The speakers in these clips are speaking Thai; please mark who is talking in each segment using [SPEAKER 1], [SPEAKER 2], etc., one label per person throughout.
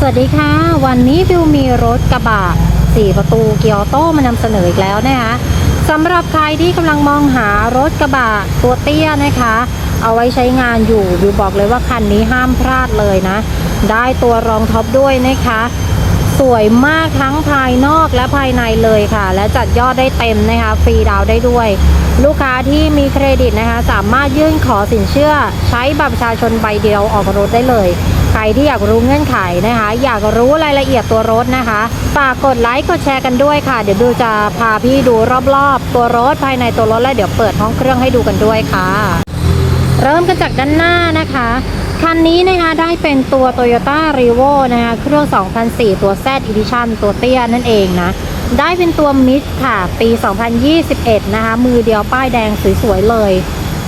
[SPEAKER 1] สวัสดีค่ะ วันนี้วิวมีรถกระบะ4 ประตูเกียร์ออโต้มานำเสนออีกแล้วนะคะสำหรับใครที่กำลังมองหารถกระบะตัวเตี้ยนะคะ เอาไว้ใช้งานอยู่วิวบอกเลยว่าคันนี้ห้ามพลาดเลยนะ ได้ตัวรองท็อปด้วยนะคะ สวยมากทั้งภายนอกและภายในเลยค่ะ และจัดยอดได้เต็มนะคะฟรีดาวได้ด้วย ลูกค้าที่มีเครดิตนะคะ สามารถยื่นขอสินเชื่อ ใช้บัตรประชาชนใบเดียวออกรถได้เลยใครที่อยากรู้เงื่อนไขนะคะ อยากรู้รายละเอียดตัวรถนะคะฝากกดไลค์กดแชร์กันด้วยค่ะ เดี๋ยวบิวจะพาพี่ดูรอบๆ ตัวรถภายในตัวรถแล้วเดี๋ยวเปิดห้องเครื่องให้ดูกันด้วยค่ะ เริ่มกันจากด้านหน้านะคะ คันนี้นะคะได้เป็นตัว Toyota r e v o นะคะเครื่อง 2004 ตัว Z Edition ตัวเตี้ยนั่นเองนะ ได้เป็นตัวมิดค่ะ ปี 2021 นะคะ มือเดียวป้ายแดงสวยๆเลย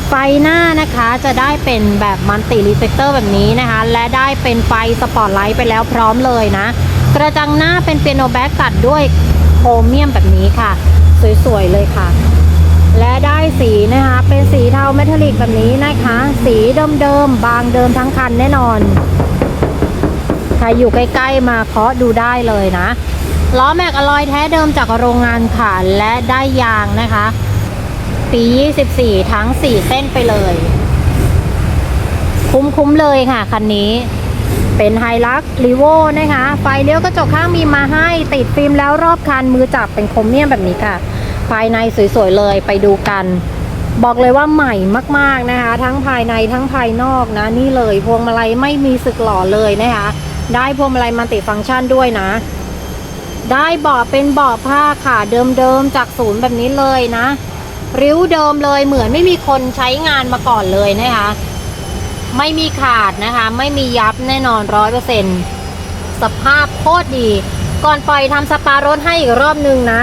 [SPEAKER 1] ไฟหน้านะคะจะได้เป็นแบบมัลติรีเฟกเตอร์แบบนี้นะคะ และได้เป็นไฟสปอตไลท์ไปแล้วพร้อมเลยนะ กระจังหน้าเป็นเปียโนแบ็กตัดด้วยโครเมียมแบบนี้ค่ะ สวยๆเลยค่ะ และได้สีนะคะ เป็นสีเทาเมทัลลิกแบบนี้นะคะ สีเดิมๆบางเดิมทั้งคันแน่นอน ใครอยู่ใกล้ๆมาเคาะดูได้เลยนะล้อแม็กอลอยแท้เดิมจากโรงงานค่ะและได้ยางนะคะ ปี 24 ทั้ง 4 เส้นไปเลย คุ้มๆเลยค่ะคันนี้เป็นไฮลักรีโวนะคะ ไฟเลี้ยวกระจกข้างมีมาให้ติดฟิล์มแล้วรอบคันมือจับเป็นโครเมียมแบบนี้ค่ะ ภายในสวยๆเลยไปดูกัน บอกเลยว่าใหม่มากๆนะคะ ทั้งภายในทั้งภายนอกนะ นี่เลยพวงมาลัยไม่มีสึกหล่อเลยนะคะ ได้พวงมาลัยมัลติฟังก์ชันด้วยนะ ได้เบาะเป็นเบาะผ้าค่ะเดิมๆจากศูนย์แบบนี้เลยนะ ริ้วเดิมเลยเหมือนไม่มีคนใช้งานมาก่อนเลยนะคะ ไม่มีขาดนะคะ ไม่มียับแน่นอนร้อยเปอร์เซ็นสภาพโคตรดี ก่อนปล่อยทำสปารถให้อีกรอบนึงนะ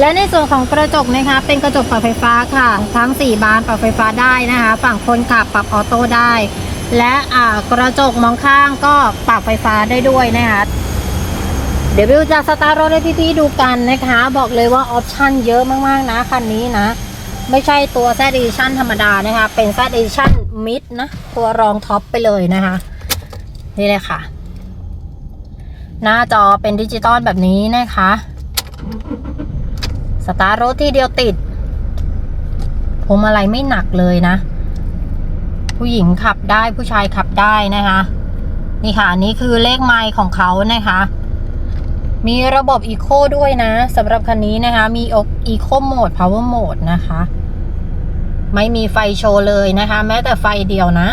[SPEAKER 1] และในส่วนของกระจกนะคะ เป็นกระจกปรับไฟฟ้าค่ะ ทั้ง 4 บานปรับไฟฟ้าได้นะคะ ฝั่งคนขับปรับออโต้ได้ และอ่ากระจกมองข้างก็ปรับไฟฟ้าได้ด้วยนะคะเดี๋ยวบิวจะสตาร์ทรถให้พี่ๆดูกันนะคะ บอกเลยว่าออปชั่นเยอะมากๆนะคันนี้นะ ไม่ใช่ตัว Z Edition ธรรมดานะคะ เป็น Z Edition Mid นะ ตัวรองท็อปไปเลยนะคะ นี่เลยค่ะ หน้าจอเป็นดิจิตอลแบบนี้นะคะ สตาร์ทรถที่เดียวติดพวงมาลัยไม่หนักเลยนะ ผู้หญิงขับได้ผู้ชายขับได้นะคะ นี่ค่ะ อันนี้คือเลขไมล์ของเขานะคะ มีระบบ Eco ด้วยนะสำหรับคันนี้นะคะ มี Eco Mode Power Mode นะคะ ไม่มีไฟโชว์เลยนะคะ แม้แต่ไฟเดียวนะ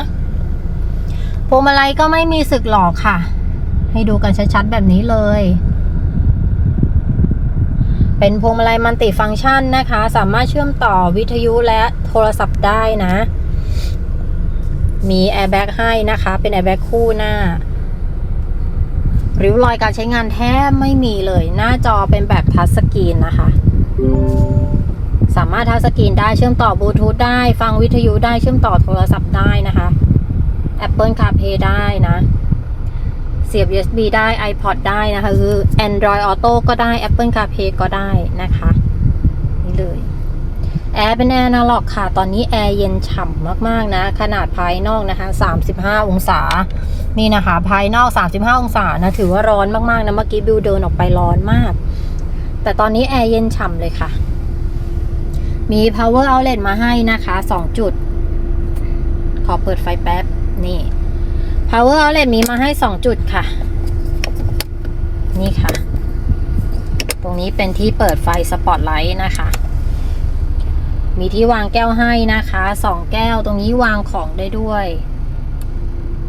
[SPEAKER 1] พวงมาลัยก็ไม่มีสึกหลอกค่ะ ให้ดูกันชัดๆแบบนี้เลย เป็นพวงมาลัยมัลติฟังก์ชันนะคะ สามารถเชื่อมต่อวิทยุและโทรศัพท์ได้นะ มีแอร์แบ็กให้นะคะ เป็นแอร์แบ็กคู่หน้าริ้วรอยการใช้งานแทบไม่มีเลย หน้าจอเป็นแบบทัชสกรีนนะคะ สามารถทัชสกรีนได้เชื่อมต่อบลูทูธได้ ฟังวิทยุได้เชื่อมต่อโทรศัพท์ได้นะคะ Apple CarPlay ได้นะ เสียบ USB ได้ iPod ได้นะคะ คือ Android Auto ก็ได้ Apple CarPlay ก็ได้นะคะ นี่เลยแอร์เป็นแอร์นาล็อกค่ะ ตอนนี้แอร์เย็นฉ่ำมากๆนะ ขนาดภายนอกนะคะ 35 องศา นี่นะคะ ภายนอก 35 องศานะ ถือว่าร้อนมากๆนะ เมื่อกี้บิวเดินออกไปร้อนมาก แต่ตอนนี้แอร์เย็นฉ่ำเลยค่ะ มี power outlet มาให้นะคะ 2 จุด ขอเปิดไฟแป๊บ นี่ power outlet มีมาให้ 2 จุดค่ะ นี่ค่ะ ตรงนี้เป็นที่เปิดไฟสปอตไลท์นะคะ มีที่วางแก้วให้นะคะสองแก้วตรงนี้วางของได้ด้วย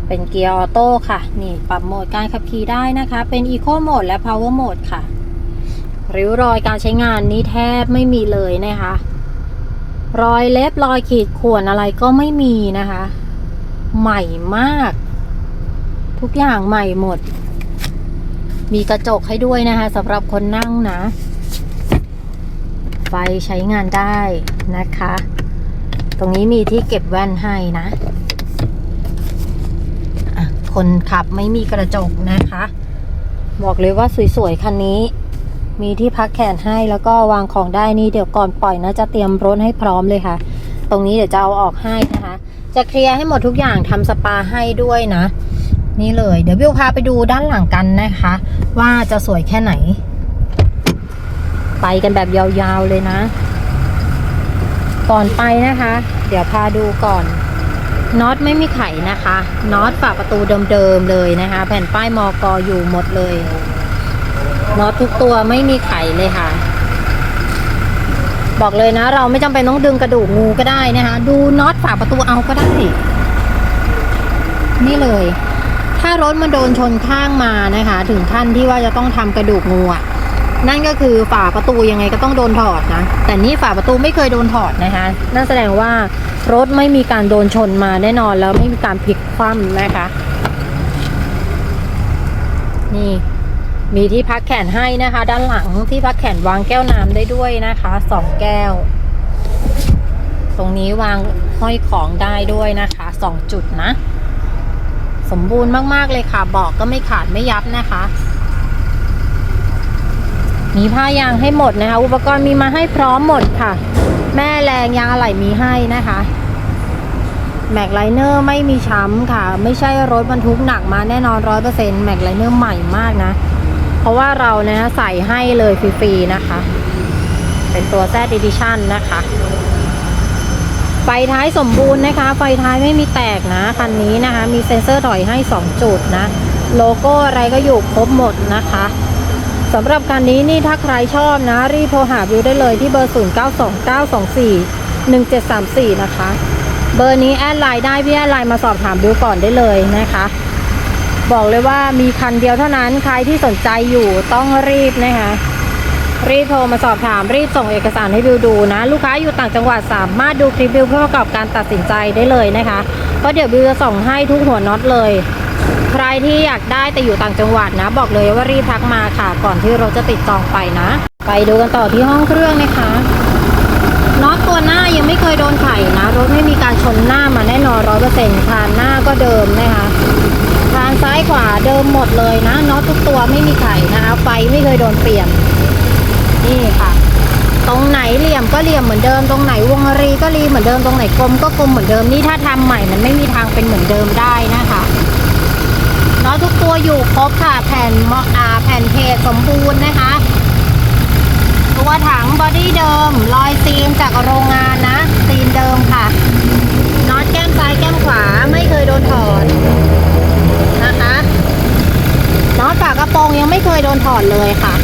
[SPEAKER 1] เป็นเกียร์ออโต้ค่ะ นี่ปรับโหมดการขับขี่ได้นะคะ เป็นอีโคโหมดและ power mode ค่ะริ้วรอยการใช้งานนี้แทบไม่มีเลยนะคะ รอยเล็บรอยขีดข่วนอะไรก็ไม่มีนะคะ ใหม่มาก ทุกอย่างใหม่หมด มีกระจกให้ด้วยนะคะสำหรับคนนั่งนะ ไฟใช้งานได้นะคะ ตรงนี้มีที่เก็บแว่นให้นะะคนขับไม่มีกระจกนะคะ บอกเลยว่าสวยๆคันนี้ มีที่พักแขนให้แล้วก็วางของได้นี่เดี๋ยวก่อนปล่อยนะจะเตรียมรถให้พร้อมเลยค่ะ ตรงนี้เดี๋ยวจะเอาออกให้นะคะ จะเคลียร์ให้หมดทุกอย่างทำสปาให้ด้วยนะ นี่เลย เดี๋ยวบิวพาไปดูด้านหลังกันนะคะ ว่าจะสวยแค่ไหน ไปกันแบบยาวๆเลยนะ ก่อนไปนะคะ เดี๋ยวพาดูก่อนน็อตไม่มีไขนะคะน็อตฝาประตูเดิมๆเลยนะคะ แผ่นป้ายมอกออยู่หมดเลยน็อตทุกตัวไม่มีไขเลยค่ะ บอกเลยนะ เราไม่จำเป็นต้องดึงกระดูกงูก็ได้นะคะ ดูน็อตฝาประตูเอาก็ได้ นี่เลย ถ้ารถมันโดนชนข้างมานะคะ ถึงขั้นที่ว่าจะต้องทำกระดูกงูอะนั่นก็คือฝาประตูยังไงก็ต้องโดนถอดนะ แต่นี่ฝาประตูไม่เคยโดนถอดนะคะ นั่นแสดงว่ารถไม่มีการโดนชนมาแน่นอนแล้วไม่มีการพลิกคว่ำนะคะ นี่มีที่พักแขนให้นะคะ ด้านหลังที่พักแขนวางแก้วน้ำได้ด้วยนะคะสองแก้ว ตรงนี้วางห้อยของได้ด้วยนะคะสองจุดนะ สมบูรณ์มากๆเลยค่ะบอกก็ไม่ขาดไม่ยับนะคะ มีผ้ายางให้หมดนะคะ อุปกรณ์มีมาให้พร้อมหมดค่ะ แม่แรงยางอะไหล่มีให้นะคะแม็กไลเนอร์ไม่มีช้ำค่ะ ไม่ใช่รถบรรทุกหนักมาแน่นอนร้อยเปอร์เซ็นต์แม็กไลเนอร์ใหม่มากนะ เพราะว่าเรานะใส่ให้เลยฟรีๆนะคะ เป็นตัวแซดดิดิชันนะคะ ไฟท้ายสมบูรณ์นะคะ ไฟท้ายไม่มีแตกนะคันนี้นะคะ มีเซ็นเซอร์ถอยให้ 2 จุดนะ โลโก้อะไรก็อยู่ครบหมดนะคะสำหรับคันนี้นี่ถ้าใครชอบนะ รีบโทรหาบิวได้เลยที่เบอร์ 0929241734 นะคะ เบอร์นี้แอดไลน์ได้พี่แอดไลน์มาสอบถามบิวก่อนได้เลยนะคะ บอกเลยว่ามีคันเดียวเท่านั้นใครที่สนใจอยู่ต้องรีบนะคะ รีบโทรมาสอบถามรีบส่งเอกสารให้บิวดูนะ ลูกค้าอยู่ต่างจังหวัดสามารถดูคลิปบิวเพื่อประกอบการตัดสินใจได้เลยนะคะเพราะเดี๋ยวบิวจะส่งให้ทุกหัวน็อตเลย ใครที่อยากได้แต่อยู่ต่างจังหวัดนะ บอกเลยว่ารีบทักมาค่ะ ก่อนที่เรถจะติดจองไปนะ ไปดูกันต่อที่ห้องเครื่องนะคะน็อตตัวหน้ายังไม่เคยโดนไขนะรถไม่มีการชนหน้ามาแน่นอนร้อยเปอร์เซ็นต์คานหน้าก็เดิมนะคะคานซ้ายขวาเดิมหมดเลยนะน็อตทุกตัวไม่มีไขนะคะไฟไม่เคยโดนเปลี่ยน นี่ค่ะ ตรงไหนเหลี่ยมก็เหลี่ยมเหมือนเดิม ตรงไหนวงรีก็รีเหมือนเดิม ตรงไหนกลมก็กลมเหมือนเดิม นี่ถ้าทำใหม่มันไม่มีทางเป็นเหมือนเดิมได้นะคะน็อตทุกตัวอยู่ครบค่ะ แผ่นมออาแผ่นเพสมบูรณ์นะคะ ตัวถังบอดี้เดิม รอยซีนจากโรงงานนะ ซีนเดิมค่ะน็อตแก้มซ้ายแก้มขวาไม่เคยโดนถอดนะคะน็อตฝากระโปรงยังไม่เคยโดนถอดเลยค่ะ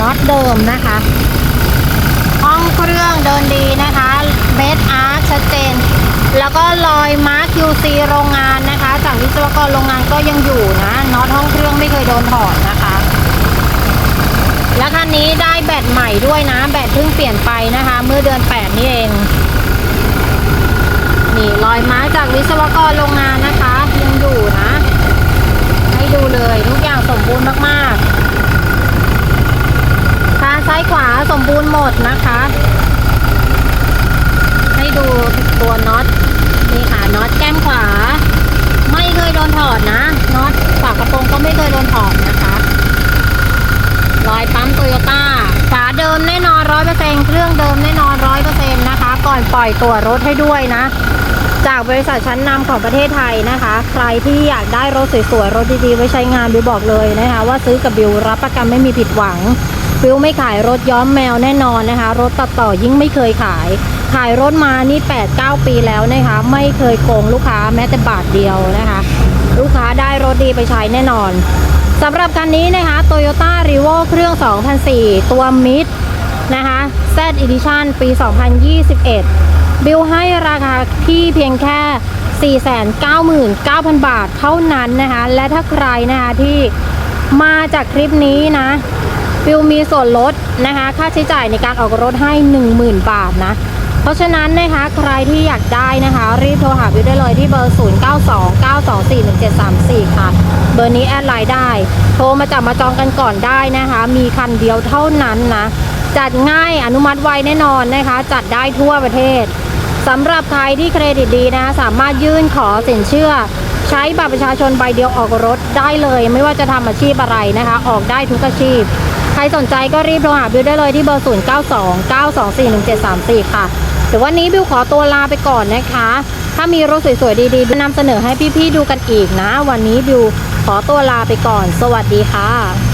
[SPEAKER 1] น็อตเดิมนะคะห้องเครื่องเดินดีนะคะเบสอาร์ชัดเจน แล้วก็รอยมาร์ค QC โรงงานนะคะ จากวิศวกรโรงงานก็ยังอยู่นะน็อตห้องเครื่องไม่เคยโดนถอดนะคะ และคันนี้ได้แบตใหม่ด้วยนะ แบตเพิ่งเปลี่ยนไปนะคะ เมื่อเดือน 8 นี่เองนี่รอยมาร์คจากวิศวกรโรงงานนะคะยังอยู่นะ ให้ดูเลยทุกอย่างสมบูรณ์มากๆทาง ซ้ายขวาสมบูรณ์หมดนะคะ ให้ดูตัวน็อตนี่ค่ะน็อตแก้มขวา ไม่เคยโดนถอดนะน็อตฝากระโปรงก็ไม่เคยโดนถอดนะคะรอยปั๊มโตโยต้าฝาเดิมแน่นอนร้อยเปอร์เซ็นเครื่องเดิมแน่นอนร้อยเปอร์เซ็นนะคะ ก่อนปล่อยตัวรถให้ด้วยนะ จากบริษัทชั้นนำของประเทศไทยนะคะ ใครที่อยากได้รถสวยๆ รถดีๆ ไว้ใช้งานบิวบอกเลยนะคะ ว่าซื้อกับบิวรับประกันไม่มีผิดหวัง บิวไม่ขายรถย้อมแมวแน่นอนนะคะ รถตัดต่อยิ่งไม่เคยขาย ขายรถมานี่ 8-9 ปีแล้วนะคะ ไม่เคยโกงลูกค้าแม้แต่บาทเดียวนะคะ ลูกค้าได้รถดีไปใช้แน่นอนสำหรับคันนี้นะคะ Toyota r e v o เครื่อง 2004 ตัวมิดนะคะ Z Edition ปี 2021 บิลให้ราคาที่เพียงแค่ 499,000 บาทเท่านั้นนะคะ และถ้าใครนะคะที่มาจากคลิปนี้นะบิลมีส่วนลดนะคะ ค่าใช้จ่ายในการออกรถให้ 10,000 บาทนะ เพราะฉะนั้นนะคะใครที่อยากได้นะคะ รีบโทรหาบิวได้เลยที่เบอร์ 0929241734 ค่ะ เบอร์นี้แอดไลน์ได้ โทรมาจับมาจองกันก่อนได้นะคะ มีคันเดียวเท่านั้นนะ จัดง่ายอนุมัติไวแน่นอนนะคะ จัดได้ทั่วประเทศสำหรับใครที่เครดิตดีนะสามารถยื่นขอสินเชื่อ ใช้บัตรประชาชนใบเดียวออกรถได้เลย ไม่ว่าจะทำอาชีพอะไรนะคะ ออกได้ทุกอาชีพ ใครสนใจก็รีบโทรหาบิวได้เลยที่เบอร์ 0929241734 ค่ะเดี๋ยววันนี้บิวขอตัวลาไปก่อนนะคะ ถ้ามีรถสวยๆดีๆนำเสนอให้พี่ๆดูกันอีกนะ วันนี้บิวขอตัวลาไปก่อน สวัสดีค่ะ